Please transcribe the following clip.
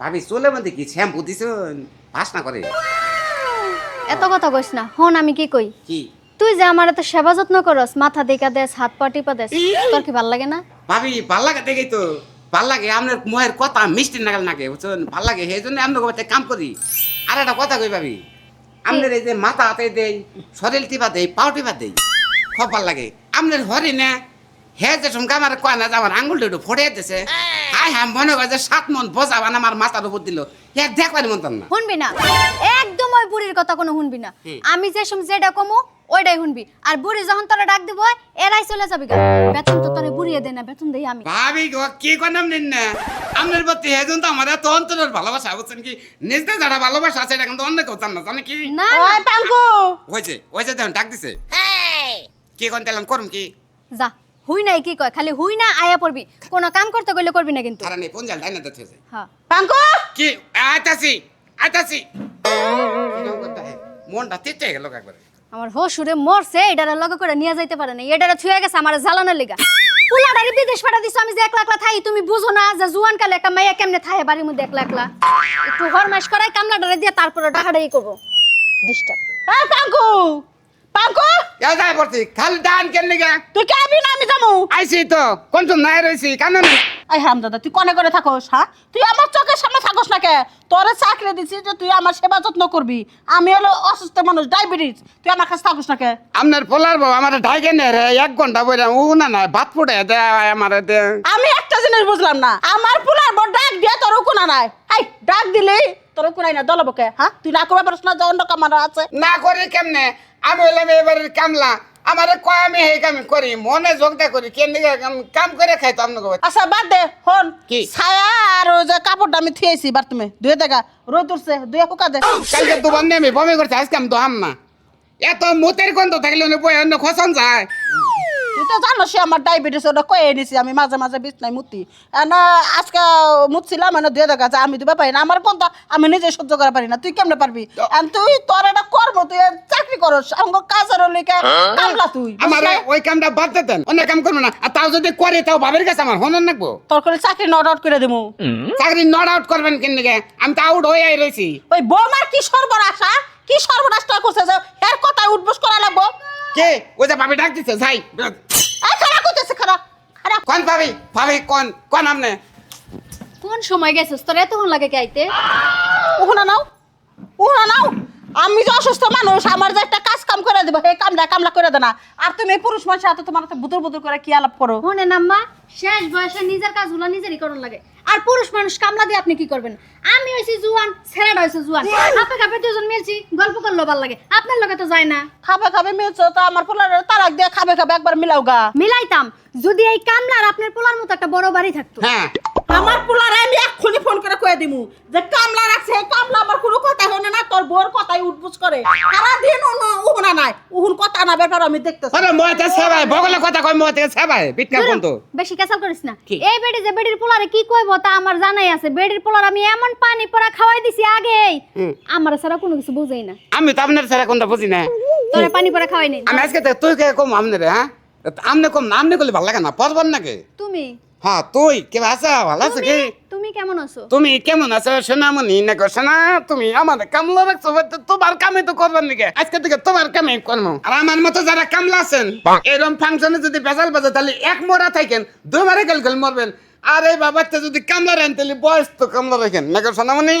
ভাবি চলে মধ্যে কি? শ্যাম্পু দিছুন বাসনা করে। এত কথা কইস না। হন আমি কি কই? কি? তুই যে আমার এত সেবা যত্ন করস মাথা দেখা দেস হাত পা টিপা দেস তোর কি ভালো লাগে না? ভাবি ভালো লাগে দেখেই তো। ভালো লাগে আপনার মোহের কথা মিষ্টি নাগাল নাগে বুঝছেন? ভালো লাগে সেই জন্য আপনার বাড়িতে কাম করি। আর একটা কথা কই ভাবি? আপনার এই যে মাথা হাতে দেই শরীর টিপা দেই পাও টিপা দেই খুব ভালো লাগে। আপনার হরি না হে যে সঙ্গে আমার কয় না যে আমার আঙুলটা একটু ফোড়ে দিছে। হাই হ্যাঁ মনে হয় যে সাত মন বোঝা মানে আমার মাথার উপর দিল। হে দেখবার মতন না। শুনবি না। একদম ওই বুড়ির কথা কোনো শুনবি না। আমি যে সময় যেটা কমু ওইটাই শুনবি। আর বুড়ি যখন তোরা ডাক দিব এরাই চলে যাবি গা। বেতন তো তোরে বুড়িয়ে দে না বেতন দেই আমি। ভাবি গো কি করলাম নিন না? আপনার প্রতি হেজন তো আমার এত অন্তরের ভালোবাসা বুঝছেন কি? নিজে যারা ভালোবাসা আছে এটা কিন্তু অন্য কেউ চান না জানে কি? না ওই পাঙ্কু হয়েছে হয়েছে দেখুন ডাক দিছে। কি কোন তেলাম করুম কি? যা। হুই নাই কি কয়? খালি হুই না আয়া পড়বি। কোনো কাম করতে গেলে করবি না কিন্তু। তারা নেই পঞ্জাল ডাইনা দিতে হ্যাঁ। পাঙ্কু! কি? কিরম করতে মনটা তেতে গেল একবারে। আমার হসুরে মরছে এটারে লগে করে নিয়ে যাইতে পারে না এটারে ছুঁয়ে গেছে আমার জ্বালানোর লিগা। পুলাডারি বিদেশ পাঠা দিছো আমি যে একলা একলা থাই তুমি বুঝো না যে জুয়ান কালে একটা মাইয়া কেমনে থাহে বাড়ির মধ্যে একলা একলা। একটু হরমাইশ করাই কামলাডারে দিয়ে তারপরে ডাকাডাই করব। ডিস্টার্ব এই পাঙ্কু এ যাই পড়ছি। খালি ডান কেন নিগা তুই কে আবি না আমি আইছি তো। কোন তো নাই রইছি কেন না? এই হামদাদা তুই কনে করে থাকোস হ্যাঁ তুই আমার চোখের সামনে থাকোস না কে? তোরে চাকরি দিছি যে তুই আমার সেবা যত্ন করবি। আমি হলো অসুস্থ মানুষ ডায়াবেটিস। তুই আমার কাছে থাকোস না কে? আপনার পোলার বউ আমার ঢাইকে নে রে এক ঘণ্টা বইরা ও না না ভাত ফুটে দে আমার দে। আমি একটা জিনিস বুঝলাম না আমার পুলার বড় ডাক দিয়ে তোর কোনা নাই। এই ডাক দিলি তোর কোনাই না দলবকে হ্যাঁ তুই না করবে পারছ না যে অন্য কামার আছে। না করি কেমনে? আমি হইলাম এবারের কামলা। আমারে কয় আমি এই কাম করি মনে যোগদা করি কেমনি কাম করে খাই তো আপনাকে আচ্ছা বাদ দে হন। কি? ছায়া আর ওই যে কাপড়টা আমি থিয়েছি বার তুমি ধুয়ে দেখা রোদ উঠছে ধুয়ে শুকা দে। কালকে তো বন্ধে আমি বমি করছি আজকে আমি দোহাম না। এত মুতের গন্ধ থাকলে বই অন্য খসন যায়। তুই তো জানো সে আমার ডায়াবেটিস ওটা কয়ে নিছি আমি মাঝে মাঝে বিছনায় মুতি। না আজকে মুতছিলাম মানে ধুয়ে দেখা আমি দিবা পারি না। আমার কোনটা? আমি নিজে সহ্য করা পারি না। তুই কেমনে পারবি? আর তুই তোর এটা কর্ম তুই চাকরি করস। আমার কাজের লিখে কামলা তুই আমার বুঝলে? ওই কামটা বাদ দেন। অন্য কাম করব না। আর তাও যদি করে তাও ভাবের কাছে আমার হনন রাখব তোর করে চাকরি নট আউট করে দেবো চাকরি নট আউট করবেন কেন আমি তো আউট হয়ে রয়েছি। ওই বৌমার কি সর্বনাশা কি সর্বনাশটা করছে যে এর কথায় উঠবোস করা লাগবো? কে? ওই যে ভাবি ডাক যাই। এই খারাপ করতেছে খারাপ। খারাপ। কোন ভাবি? ভাবি কোন? কোন আমনে কোন সময় গেছিস? তোর এতক্ষণ লাগে কে আইতে? উহুনা নাও। উহুনা নাও। আমি যে অসুস্থ মানুষ আমার যে একটা কাজ কাম করে দেবো সেই কামটা কামলা করে দেনা আর তুমি এই পুরুষ মানুষের হাতে তোমার হাতে বুতুর বুতুর করে কি আলাপ করো? মনে নাম্মা শেষ বয়সে নিজের কাজগুলো নিজেরই করণ লাগে। আর পুরুষ মানুষ কামলা দিয়ে আপনি কি করবেন? আমি হইছি জুয়ান ছেলেটা হইছে জুয়ান। হাপে কাপে দুজন মিলছি গল্প করল ভালো লাগে। আপনার লগে তো যায় না। খাবে খাবে মিলছো তো আমার পোলার তালাক দিয়ে খাবে খাবে একবার মিলাও গা। মিলাইতাম। যদি এই কামলার আপনার পোলার মতো একটা বড় বাড়ি থাকতো। হ্যাঁ। আমার পোলারে আমি এক্ষুনি ফোন করে কয়ে দিমু যে কামলা রাখছে এই কামলা আমার কোনো কথা হনে না তোর বোর কথাই উঠবুস করে। সারাদিন উহুনা নাই উহুন কথা না ব্যাপার আমি দেখতেছি। আরে মতে সেবাই বগলে কথা কই মতে সেবাই বিটকা কোন তো। বেশি কেসাল করিস না। এই বেডি যে বেডির পোলারে কি কইবো তা আমার জানাই আছে। বেডির পোলার আমি এমন পানি পড়া খাওয়াই দিছি আগেই হুম। আমার ছাড়া কোনো কিছু বুঝাই না। আমি তো আপনার সারা কোনটা বুঝি না। তোরে পানি পড়া খাওয়াই নি। আমি আজকে তুই কে কম আমনে রে হ্যাঁ? আমনে কম না আমনে করলে ভালো লাগে না পরবন নাকি? তুমি? হ্যাঁ তুই কে আছো? ভালো আছো কি? তুমি- কেমন আছো? তুমি কেমন আছো? সোনামণি না গো সোনা তুমি আমার কামলা রাখছো তো তোমার কামে তো করবার নাকি? আজকে থেকে তোমার কামে করব আর আমার মতো যারা কামলা আছেন এরকম ফাংশনে যদি বেজাল বাজে তাহলে এক মরা থাকেন দুই মারে গেল গেল মরবেন। আরে এই বাবারটা যদি কামলা রাখেন তাহলে বয়স তো কামলা রাখেন। না গো সোনামণি?